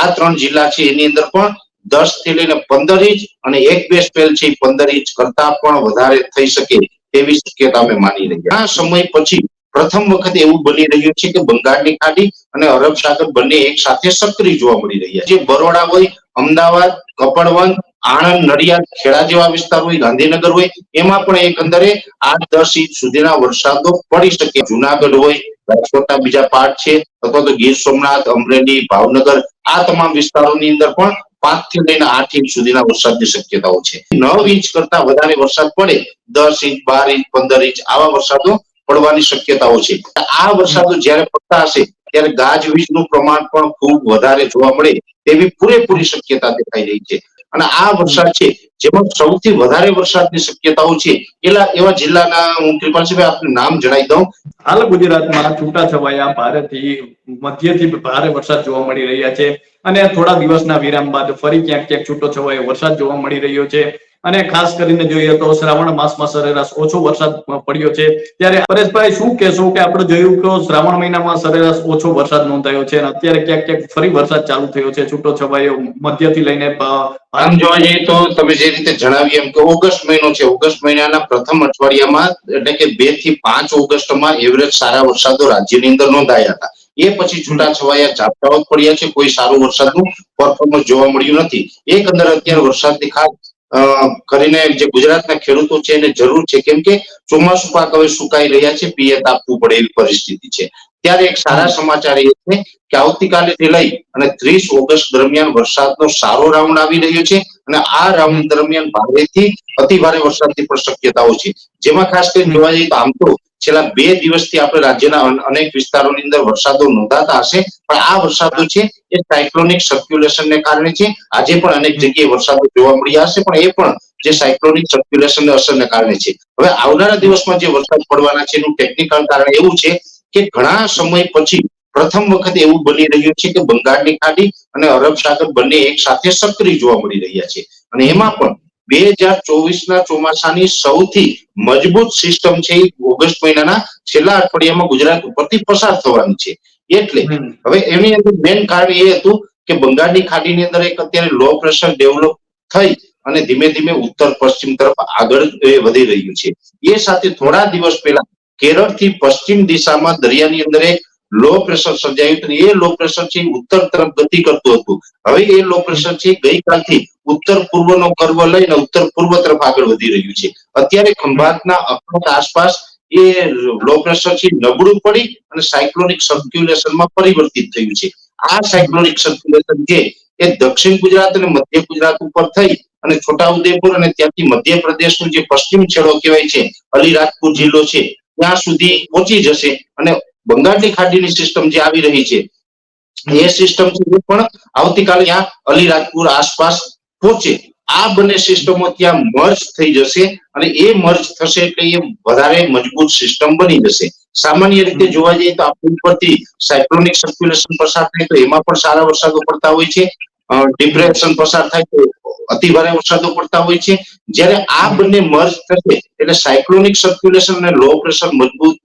આ ત્રણ જિલ્લા છે, એની અંદર પણ દસથી લઈને પંદર ઇંચ અને એક બે સ્પેલ છે પંદર ઇંચ કરતા પણ વધારે થઈ શકે તેવી શક્યતા અમે માની રહ્યા આ સમય પછી પ્રથમ વખત એવું બની રહ્યું છે કે બંગાળની ખાડી અને અરબ સાગર બંને એક સાથે સક્રિય જોવા મળી રહ્યા જે બરોડા હોય, અમદાવાદ કપડવંત આણંદ, નડિયાદ, ખેડા જેવા વિસ્તાર હોય, ગાંધીનગર હોય, એમાં પણ એકંદરે આઠ દસ ઇંચ સુધીના વરસાદો પડી શકે. જુનાગઢ હોય રાજકોટના બીજા પાર્ટ છે. અથવા તો ગીર સોમનાથ, અમરેલી, ભાવનગર આ તમામ વિસ્તારોની અંદર પણ પાંચથી લઈને આઠ ઇંચ સુધીના વરસાદની શક્યતાઓ છે. નવ ઇંચ કરતા વધારે વરસાદ પડે દસ ઇંચ બાર ઇંચ પંદર ઇંચ આવા વરસાદો પડવાની શક્યતાઓ છે. આ વરસાદો જ્યારે પડતા હશે, ત્યારે ગાજવીજનું પ્રમાણ પણ ખૂબ વધારે જોવા મળે તેવી પૂરેપૂરી શક્યતા દેખાઈ રહી છે. અને આ વરસાદ છે જેમાં સૌથી વધારે વરસાદની શક્યતાઓ છે, એલા એવા જિલ્લાના હું કૃપાલસિંહભાઈ આપનું નામ જણાવી દઉં. હાલ ગુજરાતમાં છૂટા છવાયા ભારેથી, મધ્યથી ભારે વરસાદ જોવા મળી રહ્યા છે. અને થોડા દિવસના વિરામ બાદ ફરી ક્યાંક ક્યાંક છૂટો છવાયો વરસાદ જોવા મળી રહ્યો છે. અને ખાસ કરીને જોઈએ તો શ્રાવણ માસમાં સરેરાશ ઓછો વરસાદ પડ્યો છે. ત્યારે પરેશભાઈ, શું કહેશો કે આપણે જોયું કે શ્રાવણ મહિનામાં સરેરાશ ઓછો વરસાદ નોંધાયો છે અને અત્યારે ક્યાંક ક્યાંક ફરી વરસાદ ચાલુ થયો છે. છૂટો છવાયો મધ્યથી લઈને આમ જોવા જઈએ તો તમે જે રીતે જણાવ્યું એમ કે ઓગસ્ટ મહિનો છે. ઓગસ્ટ મહિનાના પ્રથમ અઠવાડિયામાં એટલે કે બેથી પાંચ ઓગસ્ટમાં એવરેજ સારા વરસાદો રાજ્યની અંદર નોંધાયા હતા. એ પછી છૂટાછવાયા ઝાપટાઓ પડ્યા છે. કોઈ સારું વરસાદનું પરફોર્મન્સ જોવા મળ્યું નથી. એક અંદર અત્યારે વરસાદની ખાસ કરીને જે ગુજરાતના ખેડૂતો છે એને જરૂર છે. કેમ કે ચોમાસું પાક હવે સુકાઈ રહ્યા છે, પિયત આપવું પડે એવી પરિસ્થિતિ છે. ત્યારે એક સારા સમાચાર એ છે કે આવતીકાલેથી લઈ અને ત્રીસ ઓગસ્ટ દરમિયાન વરસાદનો સારો રાઉન્ડ આવી રહ્યો છે અને આ રાઉન્ડ દરમિયાન ભારેથી અતિ ભારે વરસાદની પણ શક્યતાઓ છે. જેમાં ખાસ કરીને જોવા જઈએ તો આમ તો છેલ્લા બે દિવસથી આપણે રાજ્યના અનેક વિસ્તારોની અંદર વરસાદો નોંધાતા હશે. પણ આ વરસાદો છે એ સાયક્લોનિક સર્ક્યુલેશનને કારણે છે. આજે પણ અનેક જગ્યાએ વરસાદો જોવા મળ્યા હશે પણ એ પણ જે સાયક્લોનિક સર્ક્યુલેશનને અસરને કારણે છે. હવે આવનારા દિવસમાં જે વરસાદ પડવાના છે એનું ટેકનિકલ કારણ એવું છે કે ઘણા સમય પછી પ્રથમ વખત એવું બની રહ્યું છે કે બંગાળની ખાડી અને અરબ સાગર બંને એક સાથે સક્રિય જોવા મળી રહ્યા છે. અને એમાં પણ બે હજાર ચોવીસ ના ચોમાસાની સૌથી મજબૂત સિસ્ટમ છે એ ઓગસ્ટ મહિનાના છેલ્લા અઠવાડિયામાં ગુજરાત ઉપરથી પસાર થવાની છે. એટલે હવે એની અંદર મેન કારણ એ હતું કે બંગાળની ખાડીની અંદર એક અત્યારે લો પ્રેશર ડેવલપ થઈ અને ધીમે ધીમે ઉત્તર પશ્ચિમ તરફ આગળ વધી રહ્યું છે. એ સાથે થોડા દિવસ પહેલા કેરળથી પશ્ચિમ દિશામાં દરિયાની અંદર એક લો પ્રેશર સર્જાયું હતું. એ લો પ્રેશર છે ઉત્તર તરફ ગતિ કરતું હતું. હવે એ લો પ્રેશર છે ગઈકાલથી ઉત્તર પૂર્વનો કર્વ લઈને ઉત્તર પૂર્વ તરફ આગળ વધી રહ્યું છે. અત્યારે ખંભાતના અખરોટ આસપાસ એ લો પ્રેશર છે નબળું પડી અને સાયક્લોનિક સર્ક્યુલેશનમાં પરિવર્તિત થયું છે. આ સાયક્લોનિક સર્ક્યુલેશન છે એ દક્ષિણ ગુજરાત અને મધ્ય ગુજરાત ઉપર થઈ અને છોટાઉદેપુર અને ત્યાંથી મધ્યપ્રદેશનું જે પશ્ચિમ છેડો કહેવાય છે, અલીરાજપુર જિલ્લો છે, ત્યાં સુધી પહોંચી જશે અને બંગાળની ખાડીની સિસ્ટમ જે આવી રહી છે, એ સિસ્ટમ પણ આવતીકાલે ત્યાં અલીરાજપુર આસપાસ પહોંચે આ બંને સિસ્ટમો ત્યાં મર્જ થઈ જશે અને એ મર્જ થશે એટલે એ વધારે મજબૂત સિસ્ટમ બની જશે. સામાન્ય રીતે જોવા જઈએ તો આપણી ઉપરથી સાયક્લોનિક સર્ક્યુલેશન પસાર થાય તો એમાં પણ સારા વરસાદો પડતા હોય છે. ડિપ્રેશન પસાર થાય તો અતિ ભારે વરસાદો પડતા હોય છે. જ્યારે આ બંને મર્જ થશે એટલે સાયક્લોનિક સર્ક્યુલેશન અને લો પ્રેશર મજબૂત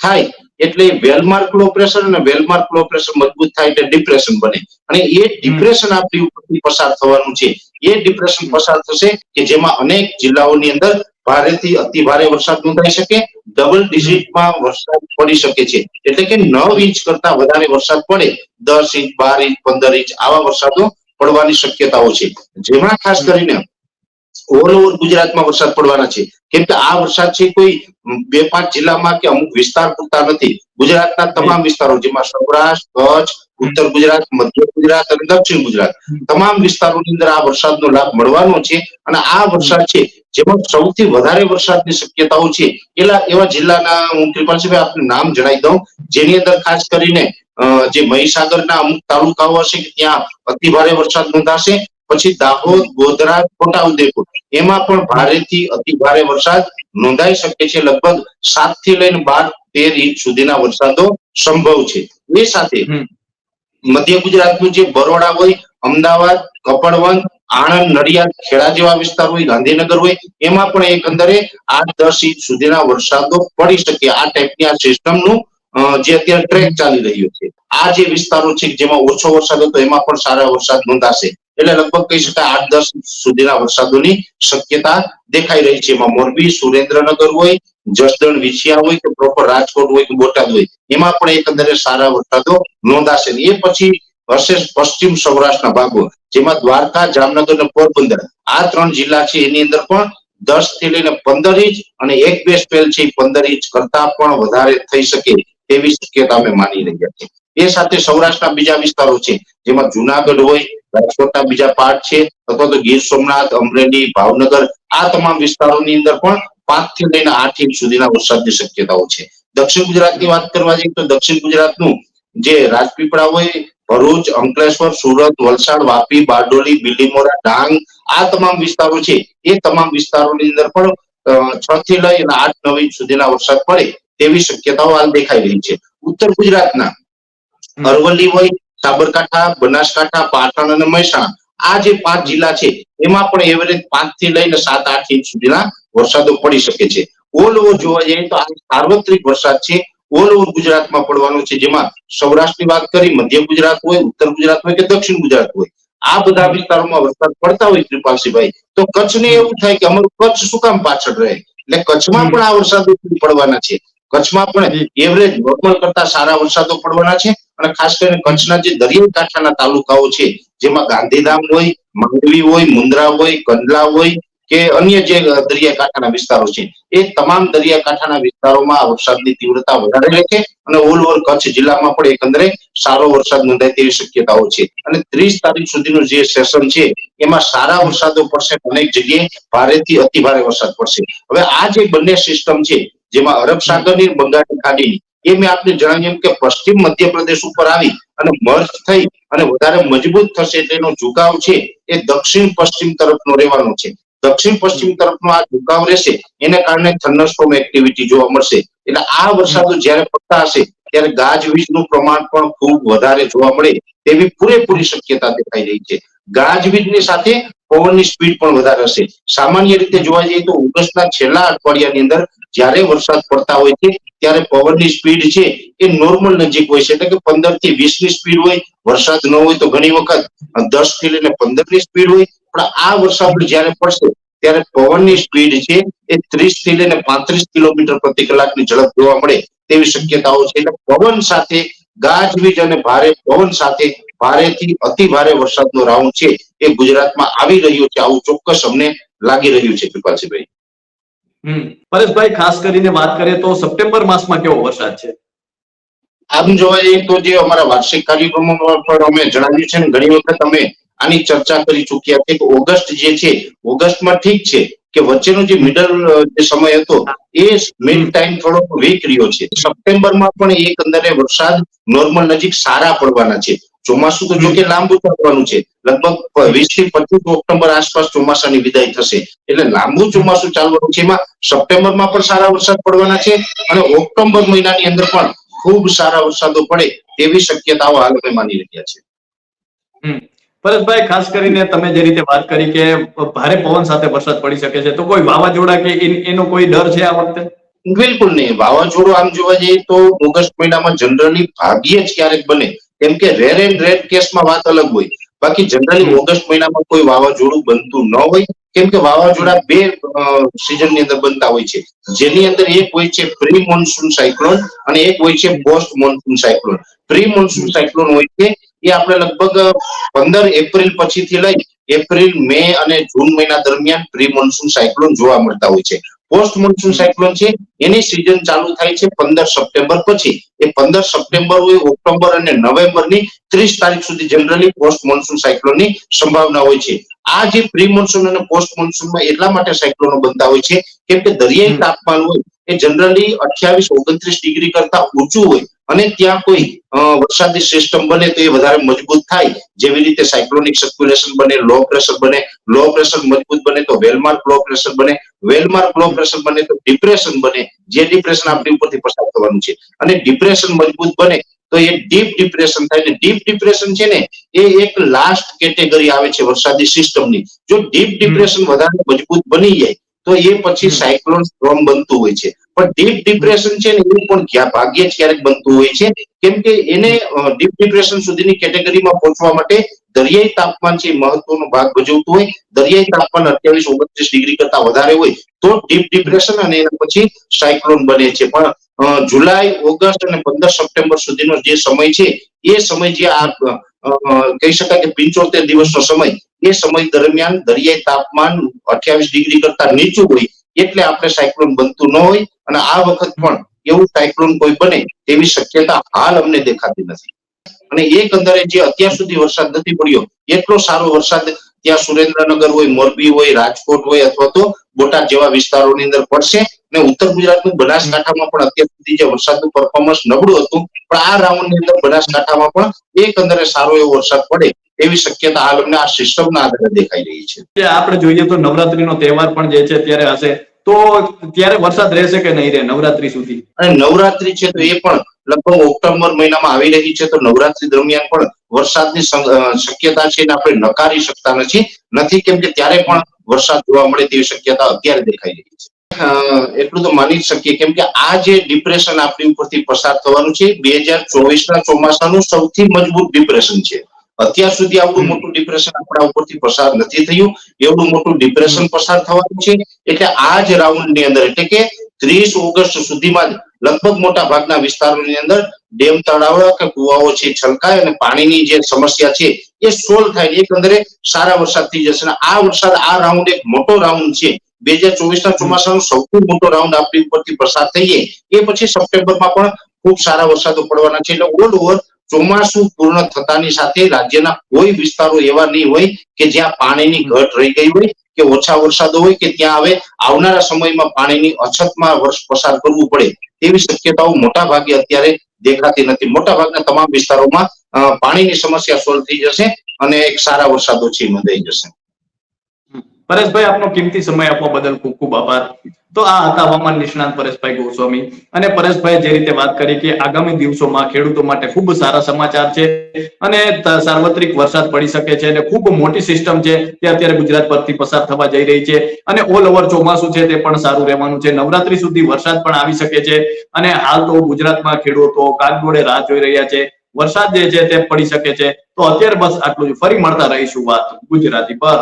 થાય. એટલે વેલમાર્ક લો પ્રેશર અને વેલમાર્ક લો પ્રેશર મજબૂત થાય એટલે ડિપ્રેશન બને. અને એ ડિપ્રેશન આપણી ઉપરથી પસાર થવાનું છે. એ ડિપ્રેશન પસાર થશે કે જેમાં અનેક જિલ્લાઓની અંદર ભારેથી અતિ ભારે વરસાદ નોંધાઈ શકે ડબલ ડિજિટમાં વરસાદ પડી શકે છે. એટલે કે નવ ઇંચ કરતા વધારે વરસાદ પડે દસ ઇંચ બાર ઇંચ પંદર ઇંચ આવા વરસાદો પડવાની શક્યતાઓ છે. જેમાં ખાસ કરીને ઓલ ઓવર ગુજરાતમાં વરસાદ પડવાના છે. કેમ કે આ વરસાદ છે કોઈ બે પાંચ જિલ્લામાં કે અમુક વિસ્તાર પૂરતા નથી. ગુજરાતના તમામ વિસ્તારો, જેમાં સૌરાષ્ટ્ર, કચ્છ, ઉત્તર ગુજરાત, મધ્ય ગુજરાત અને દક્ષિણ ગુજરાત, તમામ વિસ્તારોની અંદર આ વરસાદનો લાભ મળવાનો છે અને આ વરસાદ છે જેમાં સૌથી વધારે વરસાદની શક્યતાઓ છે. એલા, એવા જિલ્લાના હું કૃપાલસિંહભાઈ આપનું નામ જણાવી દઉં, જેની અંદર ખાસ કરીને જે મહીસાગરના અમુક તાલુકાઓ હશે ત્યાં અતિ ભારે વરસાદ નોંધાશે પછી દાહોદ ગોધરા છોટાઉદેપુર એમાં પણ ભારેથી અતિ ભારે વરસાદ નોંધાઈ શકે છે. લગભગ સાતથી લઈને બાર તેર ઇંચ સુધીના વરસાદો સંભવ છે. એ સાથે. મધ્ય ગુજરાતનું જે બરોડા હોય અમદાવાદ કપડવંત આણંદ નડિયાદ ખેડા જેવા વિસ્તાર હોય ગાંધીનગર હોય એમાં પણ એકંદરે આઠ દસ ઇંચ સુધીના વરસાદો પડી શકે. આ ટાઈપની આ સિસ્ટમનું જે અત્યારે ટ્રેક ચાલી રહ્યો છે. આ જે વિસ્તારો છે જેમાં ઓછો વરસાદ હતો એમાં પણ સારા વરસાદ નોંધાશે. એટલે લગભગ કહી શકાય આઠ, દસ સુધીના વરસાદોની શક્યતા દેખાઈ રહી છે. એમાં મોરબી, સુરેન્દ્રનગર હોય, જસદણ, વિછિયા હોય કે પ્રોપર રાજકોટ હોય કે બોટાદ હોય, એમાં પણ એકંદરે સારા વરસાદો નોંધાશે એ પછી હશે પશ્ચિમ સૌરાષ્ટ્રના ભાગો, જેમાં દ્વારકા, જામનગર અને પોરબંદર, આ ત્રણ જિલ્લા છે. એની અંદર પણ દસથી લઈને પંદર ઇંચ અને એક, બે સ્પેલ છે. પંદર ઇંચ કરતા પણ વધારે થઈ શકે તેવી શક્યતા અમે માની રહ્યા છીએ. એ સાથે સૌરાષ્ટ્રના બીજા વિસ્તારો છે, જેમાં જુનાગઢ હોય રાજકોટના બીજા પાર્ટ છે. અથવા તો ગીર સોમનાથ, અમરેલી, ભાવનગર આ તમામ વિસ્તારોની અંદર પણ પાંચથી લઈને આઠ ઇંચ સુધીના વરસાદની શક્યતાઓ છે. દક્ષિણ ગુજરાતની વાત કરવા જઈએ તો દક્ષિણ ગુજરાતનું જે રાજપીપળા હોય ભરૂચ, અંકલેશ્વર, સુરત, વલસાડ, વાપી, બારડોલી બિલીમોરા ડાંગ આ તમામ વિસ્તારો છે. એ તમામ વિસ્તારોની અંદર પણ છ થી લઈ અને આઠ, નવ ઇંચ સુધીના વરસાદ પડે તેવી શક્યતાઓ હાલ દેખાઈ રહી છે. ઉત્તર ગુજરાતના અરવલ્લી હોય સાબરકાંઠા, બનાસકાંઠા, પાટણ અને મહેસાણા. આ જે પાંચ જિલ્લા છે, એમાં પણ એવરેજ પાંચથી લઈને સાત, આઠ ઇંચ સુધીના વરસાદો પડી શકે છે. ઓલ ઓવર જોવા જઈએ તો આ સાર્વત્રિક વરસાદ છે. ઓલ ઓવર ગુજરાતમાં પડવાનો છે. જેમાં સૌરાષ્ટ્રની વાત કરી, મધ્ય ગુજરાત હોય, ઉત્તર ગુજરાત હોય કે દક્ષિણ ગુજરાત હોય. આ બધા વિસ્તારોમાં વરસાદ પડતા હોય કૃપાલસિંહભાઈ. તો કચ્છને એવું થાય કે અમારું કચ્છ શું કામ પાછળ રહે? એટલે કચ્છમાં પણ આ વરસાદો પડવાના છે. કચ્છમાં પણ એવરેજ નોર્મલ કરતા સારા વરસાદો પડવાના છે અને ખાસ કરીને કચ્છના જે દરિયાઈ કાંઠાના તાલુકાઓ છે, જેમાં ગાંધીધામ હોય, માંડવી હોય, મુન્દ્રા હોય, કંડલા હોય કે અન્ય જે દરિયા કાંઠાના વિસ્તારો છે, એ તમામ દરિયા કાંઠાના વિસ્તારોમાં વરસાદની તીવ્રતા વધારે રહેશે અને ઓલ ઓવર કચ્છ જિલ્લામાં પણ એકંદરે સારો વરસાદ નોંધાય તેવી શક્યતાઓ છે. અને ત્રીસ તારીખ સુધીનું જે સેશન છે, એમાં સારા વરસાદો પડશે અનેક જગ્યાએ ભારેથી અતિ ભારે વરસાદ પડશે. હવે આ જે બંને સિસ્ટમ છે જેમાં અરબ સાગરની બંગાળની ખાડીની, એ મેં આપને જણાવ્યું કે પશ્ચિમ મધ્યપ્રદેશ ઉપર આવી અને મર્જ થઈ અને વધારે મજબૂત થશે એનો ઝુકાવ છે એ દક્ષિણ પશ્ચિમ તરફનો રહેવાનો છે. દક્ષિણ પશ્ચિમ તરફનો આ ઝુકાવ રહેશે, એને કારણે થંડરસ્ટોર્મ એક્ટિવિટી જોવા મળશે. એટલે આ વરસાદો જ્યારે પડતા હશે, ત્યારે ગાજવીજનું પ્રમાણ પણ ખૂબ વધારે જોવા મળે તેવી પૂરેપૂરી શક્યતા દેખાઈ રહી છે. ગાજવીજની સાથે પવનની સ્પીડ પણ વધારે હશે. સામાન્ય રીતે જોવા જઈએ તો ઓગસ્ટના છેલ્લા અઠવાડિયાની અંદર જ્યારે વરસાદ પડતા હોય છે, ત્યારે પવનની સ્પીડ છે એ નોર્મલ નજીક હોય છે. એટલે કે પંદરથી વીસની સ્પીડ હોય, વરસાદ ન હોય તો ઘણી વખત દસથી લઈને પંદરની સ્પીડ હોય. પણ આ વરસાદ જ્યારે પડશે, ત્યારે પવનની સ્પીડ છે એ ત્રીસથી લઈને પાંત્રીસ કિલોમીટર પ્રતિ કલાકની ઝડપ જોવા મળે તેવી શક્યતાઓ છે. એટલે પવન સાથે, ગાજવીજ અને ભારે પવન સાથે ભારેથી અતિ ભારે વરસાદનો રાઉન્ડ છે એ ગુજરાતમાં આવી રહ્યો છે. આવું ચોક્કસ અમને લાગી રહ્યું છે કૃપાલસિંહભાઈ. પરેશભાઈ ખાસ કરીને વાત કરીએ તો સપ્ટેમ્બર માસમાં કેવો વરસાદ છે? આમ જોવા જઈએ તો જે અમારા વાર્ષિક કાર્યક્રમોમાં પણ અમે જણાવ્યું છે ને ઘણી વખત અમે આની ચર્ચા કરી ચૂક્યા છે કે ઓગસ્ટ જે છે ઓગસ્ટમાં ઠીક છે કે વચ્ચેનો જે મિડલ જે સમય હતો એ મિડ ટાઈમ થોડો વીક રહ્યો છે. સપ્ટેમ્બરમાં પણ એક અંદરે વરસાદ નોર્મલ નજીક સારા પડવાના છે. ચોમાસું તો જોકે લાંબુ ચાલવાનું છે. લગભગ વીસથી પચીસ ઓક્ટોબર આસપાસ ચોમાસાની વિદાય થશે. એટલે લાંબુ ચોમાસું ચાલવાનું છે. એમાં સપ્ટેમ્બરમાં પણ સારા વરસાદ પડવાના છે અને ઓક્ટોબર મહિનાની અંદર પણ ખૂબ સારા વરસાદો પડે તેવી શક્યતાઓ હાલ અમે માની રહ્યા છે હમ. પરેશભાઈ ખાસ કરીને તમે જે રીતે વાત કરી કે ભારે પવન સાથે વરસાદ પડી શકે છે તો કોઈ વાવાઝોડા કે એનો કોઈ ડર છે આ વખતે? બિલકુલ નહીં. વાવાઝોડું આમ જોવા જઈએ તો ઓગસ્ટ મહિનામાં જનરલી ભાગ્યે જ ક્યારેક બને. કેમ કે રેર એન્ડ રેડ કેસમાં વાત અલગ હોય. બાકી જનરલી ઓગસ્ટ મહિનામાં કોઈ વાવાઝોડું બનતું ન હોય. કેમ કે વાવાઝોડા બે સિઝનની અંદર બનતા હોય છે. જેની અંદર એક હોય છે પ્રી મોન્સૂન સાયક્લોન અને એક હોય છે post monsoon cyclone pre monsoon cyclone હોય છે એ આપણે લગભગ પંદર એપ્રિલ પછીથી લઈ એપ્રિલ મે અને જૂન મહિના દરમિયાન પ્રી મોન્સૂન સાયક્લોન જોવા મળતા હોય છે. પોસ્ટ મોન્સૂન સાયક્લોન છે એની સિઝન ચાલુ થાય છે પંદર સપ્ટેમ્બર પછી. એ પંદર સપ્ટેમ્બર હોય ઓક્ટોબર અને નવેમ્બરની ત્રીસ તારીખ સુધી જનરલી પોસ્ટ મોન્સૂન સાયક્લોનની સંભાવના હોય છે. આ જે પ્રી મોન્સૂન અને પોસ્ટ મોન્સૂનમાં એટલા માટે સાયક્લોનો બનતા હોય છે કેમ કે દરિયાઈ તાપમાન હોય એ જનરલી અઠ્યાવીસ ઓગણત્રીસ ડિગ્રી કરતા ઊંચું હોય. અને ત્યાં કોઈ વરસાદી સિસ્ટમ બને તો એ વધારે મજબૂત થાય. જેવી રીતે સાયક્લોનિક સર્ક્યુલેશન બને લો પ્રેશર બને લો પ્રેશર મજબૂત બને તો વેલમાર્ક લો પ્રેશર બને વેલમાર્ક લો પ્રેશર બને તો ડિપ્રેશન બને. જે ડિપ્રેશન આપણી ઉપરથી પસાર થવાનું છે. અને ડિપ્રેશન મજબૂત બને તો એ ડીપ ડિપ્રેશન થાય. ને ડીપ ડિપ્રેશન છે ને એ એક લાસ્ટ કેટેગરી આવે છે વરસાદી સિસ્ટમની જો ડીપ ડિપ્રેશન વધારે મજબૂત બની જાય તો એ પછી. સાયક્લોન સ્ટ્રોમ બનતું હોય છે. પણ ડીપ ડિપ્રેશન છે ને એવું પણ ક્યાં ભાગ્યે જ ક્યારેક બનતું હોય છે. કેમ કે એને ડીપ ડિપ્રેશન સુધીની કેટેગરીમાં પહોંચવા માટે દરિયાઈ તાપમાન છે મહત્વનો ભાગ ભજવતું હોય. દરિયાઈ તાપમાન અઠ્યાવીસ ઓગણત્રીસ ડિગ્રી કરતા વધારે હોય તો ડીપ ડિપ્રેશન અને એના પછી સાયક્લોન બને છે. પણ જુલાઈ ઓગસ્ટ અને પંદર સપ્ટેમ્બર સુધીનો જે સમય છે એ સમય જે આ કહી શકાય કે પિંચોતેર દિવસનો સમય એ સમય દરમિયાન દરિયાઈ તાપમાન અઠ્યાવીસ ડિગ્રી કરતા નીચું હોય એટલે આપણે સાયક્લોન બનતું ન હોય અને આ વખત પણ એવું સાયક્લોન કોઈ બને તેવી શક્યતા હાલ અમને દેખાતી નથી. અને એકંદરે જે અત્યાર સુધી વરસાદ નથી પડ્યો, એટલો સારો વરસાદ ત્યાં સુરેન્દ્રનગર હોય, મોરબી હોય, રાજકોટ હોય અથવા તો બોટાદ જેવા વિસ્તારોની અંદર પડશે અને ઉત્તર ગુજરાતનું બનાસકાંઠામાં પણ અત્યાર સુધી જે વરસાદનું પરફોર્મન્સ નબળું હતું, પણ આ રાઉન્ડની અંદર બનાસકાંઠામાં પણ એકંદરે સારો એવો વરસાદ પડે એવી શક્યતા હાલ અમને આ સિસ્ટમના આધારે દેખાઈ રહી છે. આપણે જોઈએ તો નવરાત્રીનો તહેવાર પણ જે છે ત્યારે હશે. તો ત્યારે વરસાદ રહેશે કે નહીં રહે નવરાત્રી સુધી? અને નવરાત્રી છે તો એ પણ લગભગ ઓક્ટોબર મહિનામાં આવી રહી છે તો નવરાત્રી દરમિયાન પણ વરસાદની શક્યતા છે એને આપણે નકારી શકતા નથી. નથી કેમ કે ત્યારે પણ વરસાદ જોવા મળે તેવી શક્યતા અત્યારે દેખાઈ રહી છે. એટલું તો માની જ શકીએ. કેમ કે આ જે ડિપ્રેશન આપણી ઉપરથી પસાર થવાનું છે બે હજાર ચોવીસના ચોમાસાનું સૌથી મજબૂત ડિપ્રેશન છે. અત્યાર સુધી આવડું મોટું ડિપ્રેશન આપણા ઉપરથી પસાર નથી થયું. એવડું મોટું ડિપ્રેશન પસાર થવાનું છે. એટલે આ જ રાઉન્ડની અંદર, એટલે કે ત્રીસ ઓગસ્ટ સુધીમાં લગભગ મોટા ભાગના વિસ્તારોની અંદર ડેમ તળાવો કે કુવાઓ છે, છલકાય અને પાણીની જે સમસ્યા છે એ સોલ્વ થાય. એકંદરે સારા વરસાદ થઈ જશે આ વરસાદ, આ રાઉન્ડ એક મોટો રાઉન્ડ છે. બે હજાર ચોવીસ ના ચોમાસાનો સૌથી મોટો રાઉન્ડ આપણી ઉપરથી પસાર થઈએ. એ પછી સપ્ટેમ્બરમાં પણ ખૂબ સારા વરસાદો પડવાના છે. એટલે ઓલ ઓવર ચોમાસું પૂર્ણ થતાની સાથે રાજ્યના કોઈ વિસ્તારો એવા નહીં હોય કે જ્યાં પાણીની ઘટ રહી ગઈ હોય, કે ઓછા વરસાદો હોય, કે ત્યાં હવે આવનારા સમયમાં પાણીની અછતમાં વર્ષ પસાર કરવું પડે તેવી શક્યતાઓ મોટા ભાગે અત્યારે દેખાતી નથી. મોટા ભાગના તમામ વિસ્તારોમાં પાણીની સમસ્યા સોલ્વ થઈ જશે અને એક સારા વરસાદો ઓછી નોંધાઈ જશે. પરેશભાઈ, આપનો કિંમતી સમય આપવા બદલ ખૂબ ખૂબ આભાર. તો આ હતા હવામાન નિષ્ણાંત પરેશભાઈ ગોસ્વામી. અને પરેશભાઈ જે રીતે વાત કરી કે આગામી દિવસોમાં ખેડૂતો માટે ખૂબ સારા સમાચાર છે અને સાર્વત્રિક વરસાદ પડી શકે છે અને ખૂબ મોટી સિસ્ટમ છે. તે અત્યારે ગુજરાત પરથી પસાર થવા જઈ રહી છે અને ઓલ ઓવર ચોમાસું છે તે પણ સારું રહેવાનું છે. નવરાત્રી સુધી વરસાદ પણ આવી શકે છે અને હાલ તો ગુજરાતમાં ખેડૂતો કાગડોળે રાહ જોઈ રહ્યા છે. વરસાદ જે છે તે પડી શકે છે. તો અત્યારે બસ આટલું જ. ફરી મળતા રહીશું વાત ગુજરાતી પર.